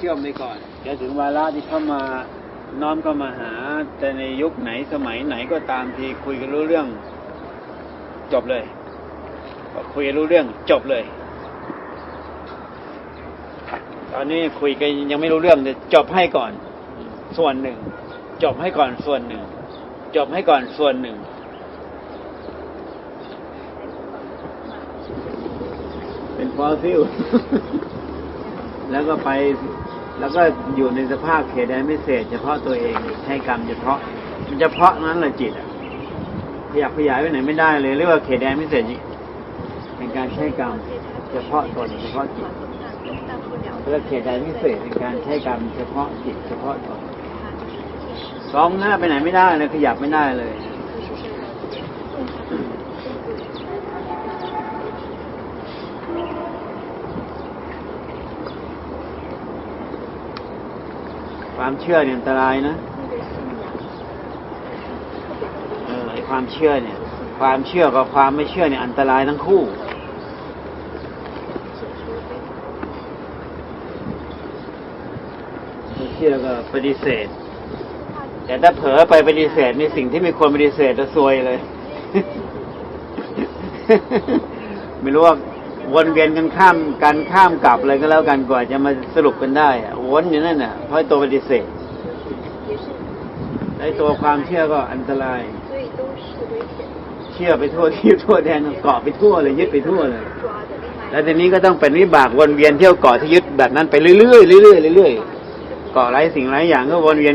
ชื่อมไปก่อนเดี๋ยวถึงวาระที่เข้ามาน้อมก็มาหา แต่ในยุคไหนสมัยไหนก็ตามทีคุยกันรู้เรื่อง จบเลยคุยกันรู้เรื่องจบเลย ตอนนี้คุยกันยังไม่รู้เรื่องแต่จบให้ก่อน ส่วนหนึ่ง จบให้ก่อนส่วนหนึ่ง จบให้ก่อนส่วนหนึ่งเป็นฟอสซิล แล้วก็ไป แล้วก็อยู่ในสภาพเขตแดนพิเศษเฉพาะตัวเองให้กรรมเฉพาะมันเฉพาะนั้นแหละจิตอะขยับขยายไปไหนไม่ได้เลยเรียกว่าเขตแดนพิเศษเป็นการใช้กรรมเฉพาะตนเฉพาะจิตเรียกเขตแดนพิเศษเป็นการใช้กรรมเฉพาะจิตเฉพาะตนสองหน้าไปไหนไม่ได้เลยขยับไม่ได้เลย ความเชื่อเนี่ยอันตรายนะเออไอความเชื่อเนี่ย ความเชื่อกับความไม่เชื่อเนี่ยอันตรายทั้งคู่ไม่เชื่อก็ปฏิเสธ แต่ถ้าเผลอไปปฏิเสธในสิ่งที่ไม่ควรปฏิเสธจะซวยเลย ไม่รู้ว่า วนเวียนกันข้ามกันข้ามกลับอะไรก็แล้วกันกว่าจะมาสรุปกันได้วนอยู่นั่นน่ะเพราะตัวปฏิเสธไอ้ตัวความเชื่อก็อันตราย เชื่อไปทั่วที่ทั่วแดนเกาะไปทั่วเลยยึดไปทั่วเลย แล้วทีนี้ก็ต้องเป็นวิบากวนเวียนเที่ยวเกาะที่ยึดแบบนั้นไปเรื่อยๆเรื่อยๆเรื่อยๆเกาะหลายสิ่งหลายอย่างก็วนเวียน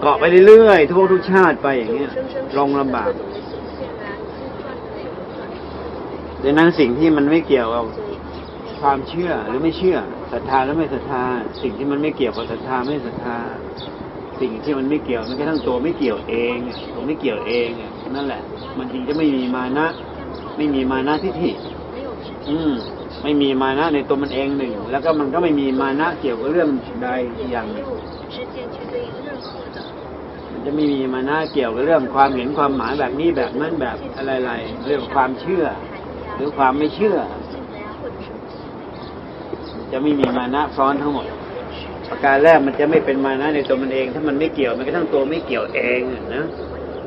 เกาะไปเรื่อยๆทุกทุกชาติไปอย่างเงี้ยลงลำบาก ดังนั้นสิ่งที่มันไม่เกี่ยวกับความเชื่อหรือไม่เชื่อศรัทธาหรือไม่ศรัทธา สิ่งที่มันไม่เกี่ยวกับศรัทธาไม่ศรัทธา สิ่งที่มันไม่เกี่ยวมันแค่ทั้งตัวไม่เกี่ยวเองตัวไม่เกี่ยวเองนั่นแหละ มันจริงจะไม่มีมานะ ไม่มีมานะทิฏฐิอืมไม่มีมานะในตัวมันเองหนึ่ง แล้วก็มันก็ไม่มีมานะเกี่ยวกับเรื่องใดอย่างงมันจะไม่มีมานะเกี่ยวกับเรื่องความเห็นความหมายแบบนี้แบบนั้นแบบอะไรๆเรื่องความเชื่อ หรือความไม่เชื่อ จะไม่มีมานะซ้อนทั้งหมด ประการแรกมันจะไม่เป็นมานะในตัวมันเอง ถ้ามันไม่เกี่ยวมันก็ทั้งตัวไม่เกี่ยวเองนะ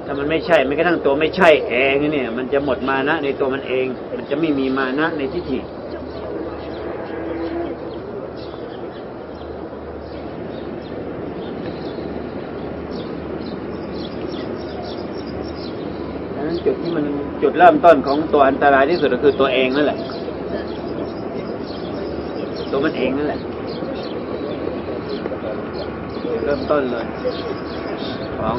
ถ้ามันไม่ใช่แม้กระทั่งตัวไม่ใช่เองเนี่ย มันจะหมดมานะในตัวมันเอง มันจะไม่มีมานะในทิฏฐิ จุดเริ่มต้นของตัวอันตรายที่สุดก็คือตัวเองนั่นแหละ ตัวมันเองนั่นแหละเริ่มต้นเลย ของ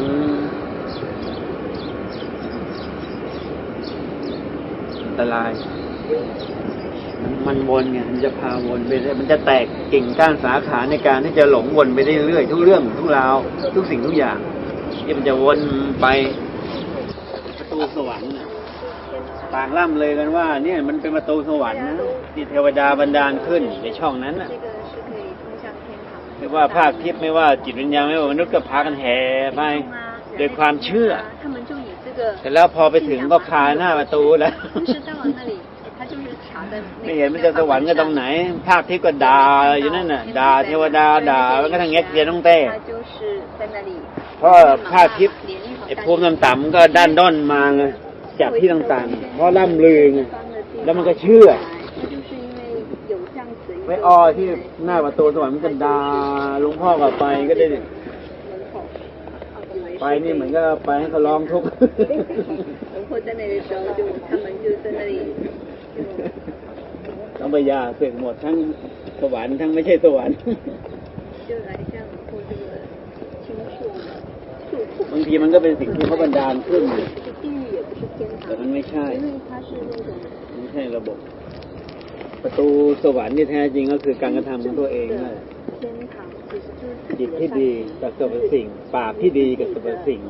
อันตราย มันมันวนไงมันจะพาวนไปเรื่อยมันจะแตกกิ่งก้านสาขาในการที่จะหลงวนไปได้เรื่อยๆทุกเรื่องทุกราว ทุกสิ่งทุกอย่าง ที่มันจะวนไปประตูสวรรค์น่ะ ต่างล่ำเลยกันว่า เนี่ยมันเป็นประตูสวรรค์นะที่เทวดาบรรดาลขึ้นในช่องนั้นนะไม่ว่าภาคทิพย์ไม่ว่าจิตวิญญาณไม่ว่ามนุษย์ก็พากันแห่ไปโดยความเชื่อแต่แล้วพอไปถึงก็พาหน้าประตูแล้วไม่เห็นมันจะสวรรค์ก็ตรงไหน ภาคทิพย์ก็ด่าอยู่นั่นน่ะด่าเทวดาด่าแล้วก็ทั้งแงี้ยเจียน้องเต้เพราะภาคทิพย์ไอ้ภูมิต่ำๆก็ด้านด้นมาไง จากที่ต่างๆ เพราะล่ำลือไงแล้วมันก็เชื่อไปออที่หน้าประตูสวรรค์มันก็ดาหลุงพ่อกับไปก็ได้ ไปนี่เหมือนก็ไปให้เขาร้องทุกข์ต้องไปยาเสื่อหมดทั้งสวรรค์ทั้งไม่ใช่สวรรค์บางทีมันก็เป็นสิ่งที่เขาบันดาลขึ้น แต่มันไม่ใช่ไม่ใช่ระบบ ประตูสวรรค์ที่แท้จริงก็คือการกระทำของตัวเองนั่นแหละจิตที่ดีกับสรรพสิ่ง ปากที่ดีกับสรรพสิ่ง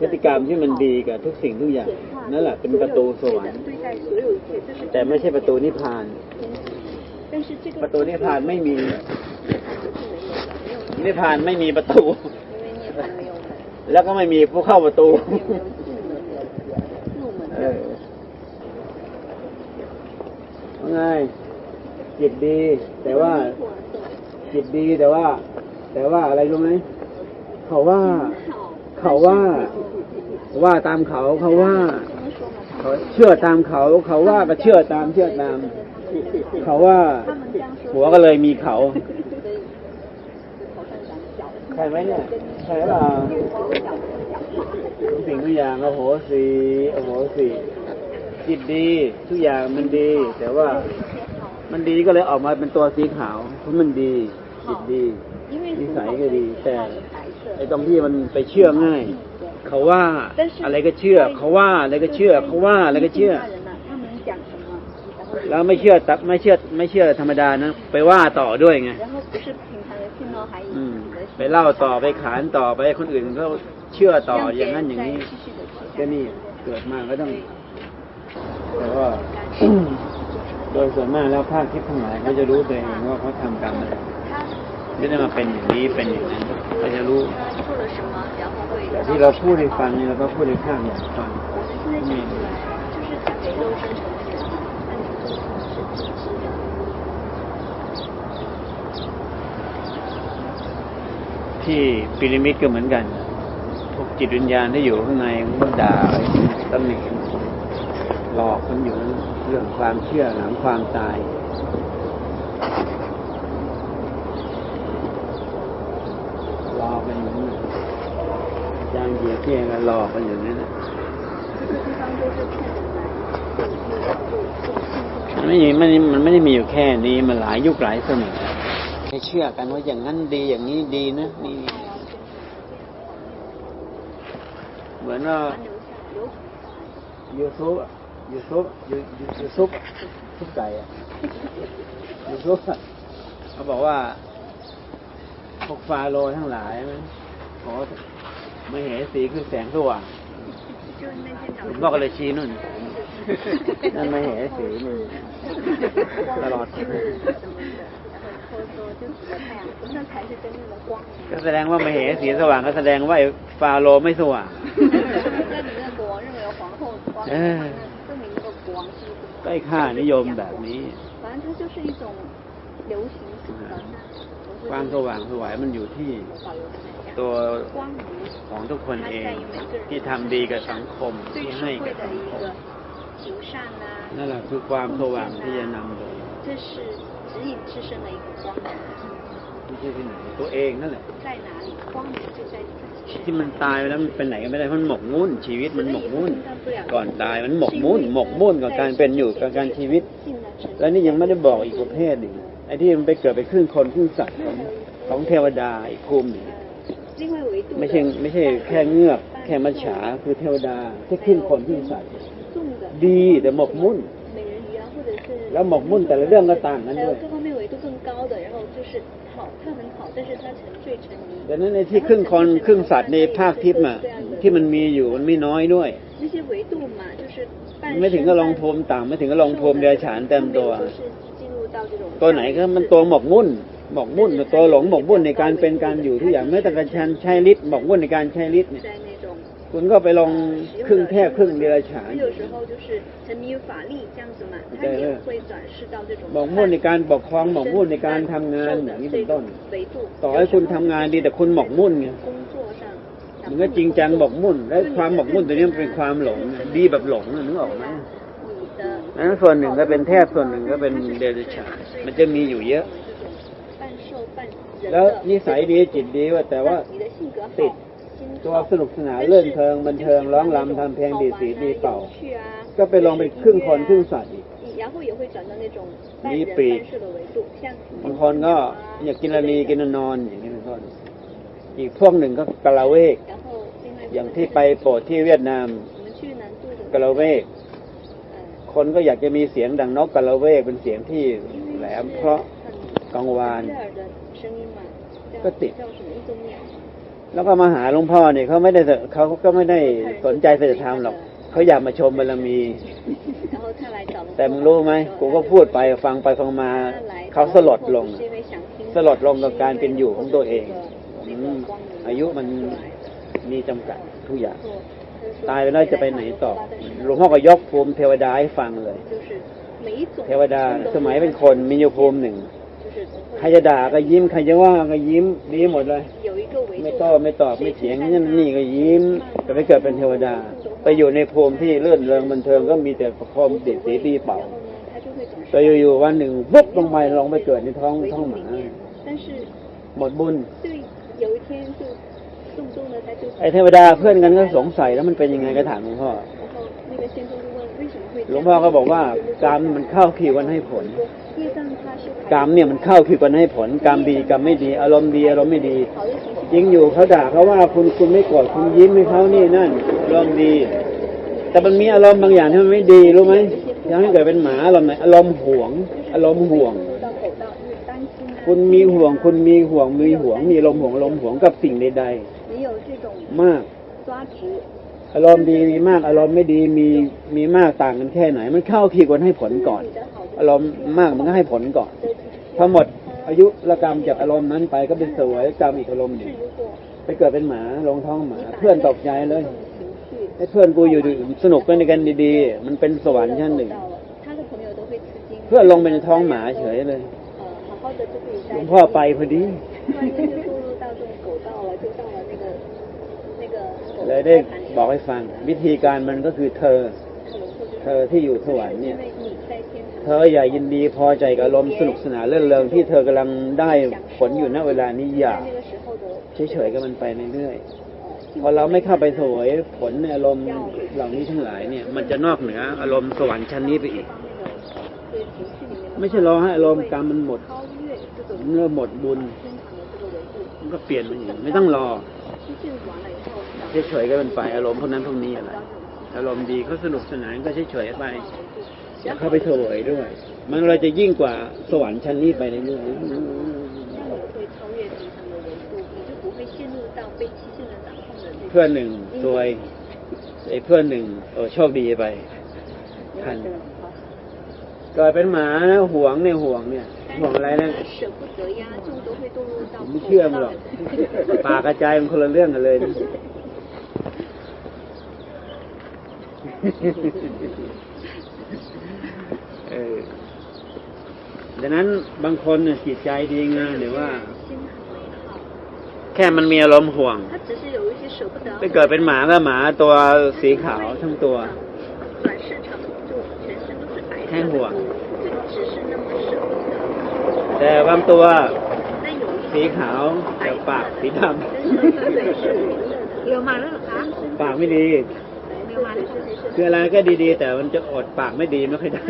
พฤติกรรมที่มันดีกับทุกสิ่งทุกอย่าง นั่นแหละเป็นประตูสวรรค์ แต่ไม่ใช่ประตูนิพพาน ประตูนิพพานไม่มี นิพพานไม่มีประตู แล้วก็ไม่มีผู้เข้าประตู เง่าไงจิตดี แต่ว่า จิตดีแต่ว่า แต่ว่าอะไรรู้ไหมเขาว่า เขาว่า ว่าตามเขาเขาว่าเขาเชื่อตามเขา เขาว่าก็เชื่อตามเชื่อตาม เขาว่า หัวก็เลยมีเขาใครไหมเนี่ยใช่หรือเปล่า ทุกสิ่งทุกอย่างโอโหสีโอโหสีจิตดีทุกอย่างมันดี แต่ว่ามันดีก็เลยออกมาเป็นตัวสีขาวเพราะมันดีจิตดีนิสัยก็ดี แต่ไอ้ตรงที่มันไปเชื่อง่าย เขาว่าอะไรก็เชื่อ เขาว่าอะไรก็เชื่อ เขาว่าอะไรก็เชื่อ แล้วไม่เชื่อตักไม่เชื่อไม่เชื่อธรรมดานะไปว่าต่อด้วยไงไปเล่าต่อไปขานต่อไปคนอื่นก็ เชื่อต่ออย่างนั้นอย่างนี้ก็นี่เกิดมาก็ต้อง แต่ว่าโดยส่วนมากแล้วภาคทิพย์ทั้งหลายเขาจะรู้ตัวเองว่าเขาทำกรรมอะไรไม่ได้มาเป็นอย่างนี้เป็นอย่างนั้นเขาจะรู้แต่ที่เราพูดให้ฟังนี่เราก็พูดให้ข้างอย่างฟังนี่ที่ปิริมิดก็เหมือนกัน จิตวิญญาณที่อยู่ข้างในมันก็ด่าไปตำหนิหลอกมันอยู่เรื่องความเชื่อหลังความตายหลอกมันอยู่นั่นจางเหยียดเที่ยงหลอกมันอยู่นั่นมันไม่มันมันไม่ได้มีอยู่แค่นี้มันหลายยุคหลายสมัยเชื่อกันว่าอย่างนั้นดีอย่างนี้ดีนะนี่ เหมือนยูทูบยูทูบยูยูซุปซุปไก่อะยูซุปเขาบอกว่าพวกฟาโรทั้งหลายขอไม่เห็นสีคือแสงสว่างหลวงพ่อก็เลยชี้นู่น นั่นไม่เห็นสีเลยตลอด ก็แสดงว่ามาเหสีสว่างก็แสดงว่าฟาโรไม่สว่างใกล้ค่านิยมแบบนี้ความสว่างสวยมันอยู่ที่ตัวของทุกคนเองที่ทำดีกับสังคมที่ให้กับสังคมนั่นแหละคือความสว่างที่จะนำโดย 指引自身的一个光明， ไม่ใช่ที่ไหนตัวเองนั่นแหละ 在哪里光明就在自己身 ที่ 上。 มันตายไปแล้วมันเป็นไหนก็ไม่ได้เพราะมันหมกมุ่นชีวิตมันหมกมุ่น 分不了 ก่อนตายมันหมกมุ่น หมกมุ่นกับการเป็นอยู่กับการชีวิต 进了成 แล้วนี่ยังไม่ได้บอกอีกประเภทหนึ่งไอ้ที่มันไปเกิดไปครึ่งคนครึ่งสัตว์ของของเทวดาอีกภูมิหนึ่ง 另外维度的 ไม่ใช่ไม่ใช่แค่เงือก แค่มัจฉาคือเทวดาที่ครึ่งคนครึ่งสัตว์ 重的 ดีแต่หมกมุ่น 美人鱼啊，或者是 แล้วหมกมุ่นแต่ละเรื่องก็ต่างกันด้วยดังนั้นในที่ครึ่งคนครึ่งสัตว์ในภาคทิพย์อะที่มันมีอยู่มันไม่น้อยด้วยไม่ถึงก็ลองพรมต่างไม่ถึงก็ลองพรมเดชานเต็มตัว ตัวไหนก็มันตัวหมกมุ่นหมกมุ่นตัวหลงหมกมุ่นในการเป็นการอยู่ทุกอย่างไม่แต่การใช้ฤทธิ์หมกมุ่นในการใช้ฤทธิ์เนี่ย คุณก็ไปลองครึ่งเทพครึ่งเดรัจฉานหมองมุ่นในการปกครองหมองมุ่นในการทำงานอย่างนี้เป็นต้น ต่อให้คุณทำงานดีแต่คุณหมองมุ่นไงมันก็จริงจังหมองมุ่น และความหมองมุ่นตัวนี้เป็นความหลง ดีแบบหลงนึกออกไหมนั้นส่วนหนึ่งก็เป็นแทบส่วนหนึ่งก็เป็นเดรัจฉานมันจะมีอยู่เยอะ แล้วนิสัยดีจิตดีว่าแต่ว่าติด ตัวสนุกสนานเล่นเทิงบันเทิงร้องรำทำเพลงดีสีดีเป่า ก็ไปลงไปครึ่งคนครึ่งสัตว์อีกมีปีกบางคนก็อยากกินอะไรกินนอนอย่างนี้เป็นต้นอีกพวกหนึ่งก็กะลาเวก อย่างที่ไปโปรดที่เวียดนามกะลาเวก คนก็อยากจะมีเสียงดังนกกะลาเวกเป็นเสียงที่แหลมเพราะกังวานก็ติด แล้วก็มาหาหลวงพ่อเนี่ยเขาไม่ได้เขาก็ไม่ได้สนใจศีลธรรมหรอกเขาอยากมาชมบารมี แต่มึงรู้ไหมกูก็พูดไปฟังไปฟังมาเขาสลดลง สลดลงกับการเป็นอยู่ของตัวเองอายุมันมีจำกัดทุกอย่าง ตายไปแล้วจะไปไหนต่อหลวงพ่อก็ยกภูมิเทวดาให้ฟังเลย เทวดาสมัยเป็นคนมีอยู่ภูมิหนึ่งใครจะด่าก็ยิ้มใครจะว่าก็ยิ้มดีหมดเลย ไม่โต้ไม่ตอบไม่เสียงนั่นนี่ก็ยิ้มก็ไม่เกิดเป็นเทวดา ไปอยู่ในภูมิที่เลื่อนเริงบันเทิงก็มีแต่ประคมเด็ดสีดีเป่าไปอยู่ๆวันหนึ่งวุบลงไปลงไปเกิดในท้องท้องหมาหมดบุญไอเทวดาเพื่อนกันก็สงสัยแล้วมันเป็นยังไงก็ถามหลวงพ่อ หลวงพ่อก็บอกว่ากรรมมันเข้าขีวันให้ผลกรรมเนี่ยมันเข้าขีวันให้ผลกรรมดีกรรมไม่ดี อารมณ์ดีอารมณ์ไม่ดียิงอยู่เขาด่าเขาว่าคุณคุณไม่กอดคุณยิ้มให้เขานี่นั่นอารมณ์ดี แต่มันมีอารมณ์บางอย่างที่มันไม่ดีรู้ไหมยังให้เกิดเป็นหมาอารมณ์ไหนอารมณ์ห่วง อารมณ์ห่วง คุณมีห่วง คุณมีห่วงมีห่วง มีลมห่วงอารมณ์ห่วงกับสิ่งใดๆมาก อารมณ์ดีมีมาก อารมณ์ไม่ดีมีมีมากต่างกันแค่ไหน มันเข้าขีดกันให้ผลก่อน อารมณ์มากมันก็ให้ผลก่อนพอหมดอายุระกรรมจากอารมณ์นั้นไปก็เป็นสวยกรรมอีกอารมณ์หนึ่งไปเกิดเป็นหมาลงท้องหมา เพื่อนตกใจเลยให้เพื่อนกูอยู่สนุกกันกันดีๆ มันเป็นสวรรค์ชั้นหนึ่ง เพื่อนลงเป็นท้องหมาเฉยเลยหลวงพ่อไปพอดีเลยได้ บอกให้ฟัง วิธีการมันก็คือเธอ เธอที่อยู่สวรรค์เนี่ย เธออย่ายินดีพอใจกับลมสนุกสนานเล่นเริงที่เธอกำลังได้ผลอยู่ณเวลานี้อย่าเฉยๆกับมันไปเรื่อยๆพอเราไม่เข้าไปสวยผลในอารมณ์เหล่านี้ทั้งหลายเนี่ย มันจะนอกเหนืออารมณ์สวรรค์ชั้นนี้ไปอีก ไม่ใช่รอให้อารมณ์กรรมมันหมดเมื่อหมดบุญ มันก็เปลี่ยนมันอย่างไม่ต้องรอ เฉยๆก็เป็นไปอารมณ์พวกนั้นพวกนี้อะไร อารมณ์ดีเขาสนุกสนานก็เฉยๆไปอย่าเข้าไปเสวยด้วย มันเราจะยิ่งกว่าสวรรค์ชั้นนี้ไปเรื่อยๆเพื่อนหนึ่งตัวไอ้เพื่อนหนึ่งโอ้โชคดีไปทันกลายเป็นหมาห่วงเนี่ยห่วงเนี่ยห่วงอะไรนะผมไม่เชื่อมหรอกปากกระจายมันคนละเรื่องกันเลย ดังนั้นบางคนจิตใจดีงามหรือว่า แค่มันมีอารมณ์ห่วงไปเกิดเป็นหมาก็หมาตัวสีขาวทั้งตัวแค่ห่วง แต่บางตัวสีขาวแต่ปากสีดำเรามาแล้วหรอคะปากไม่ดี คืออะไรก็ดีๆ แต่มันจะอดปากไม่ดีไม่ค่อยได้